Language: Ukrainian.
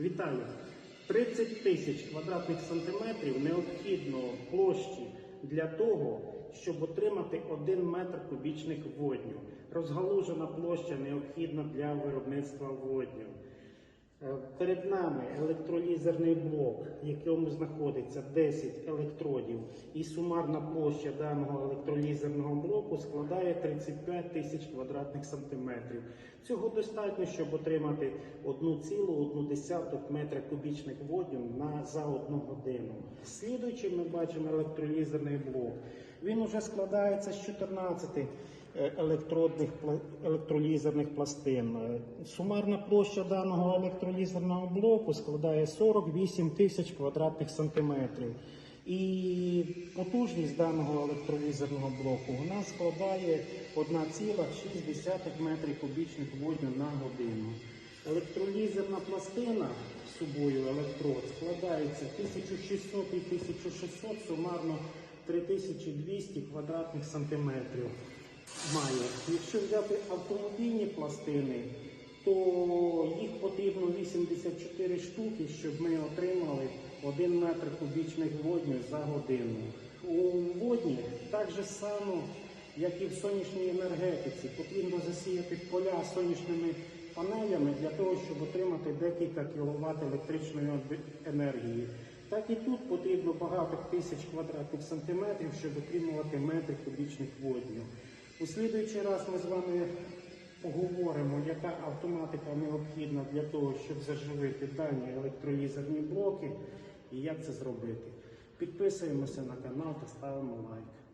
Вітаю! 30 тисяч квадратних сантиметрів необхідно площі для того, щоб отримати 1 метр кубічних водню. Розгалужена площа необхідна для виробництва водню. Перед нами електролізерний блок, в якому знаходиться 10 електродів, і сумарна площа даного електролізерного блоку складає 35 тисяч квадратних сантиметрів. Цього достатньо, щоб отримати 1,1 метра кубічних водню на за одну годину. Слідуючи, ми бачимо електролізерний блок. Він уже складається з 14 е, електродних електролізерних пластин. Е, Сумарна площа даного електролізерного блоку складає 48 тисяч квадратних сантиметрів. І потужність даного електролізерного блоку вона складає 1,6 метрів кубічних водню на годину. Електролізерна пластина з собою електрод складається 1600 і 1600, сумарно 3200 квадратних сантиметрів має. Якщо взяти автомобільні пластини, то їх потрібно 84 штуки, щоб ми отримали 1 метр кубічних водню за годину. У водні так же само, як і в сонячній енергетиці, потрібно засіяти поля сонячними панелями для того, щоб отримати декілька кіловат електричної енергії. Так і тут потрібно багато тисяч квадратних сантиметрів, щоб отримувати метри кубічних водню. У слідуючий раз ми з вами поговоримо, яка автоматика необхідна для того, щоб заживити дані електролізерні блоки і як це зробити. Підписуємося на канал та ставимо лайк.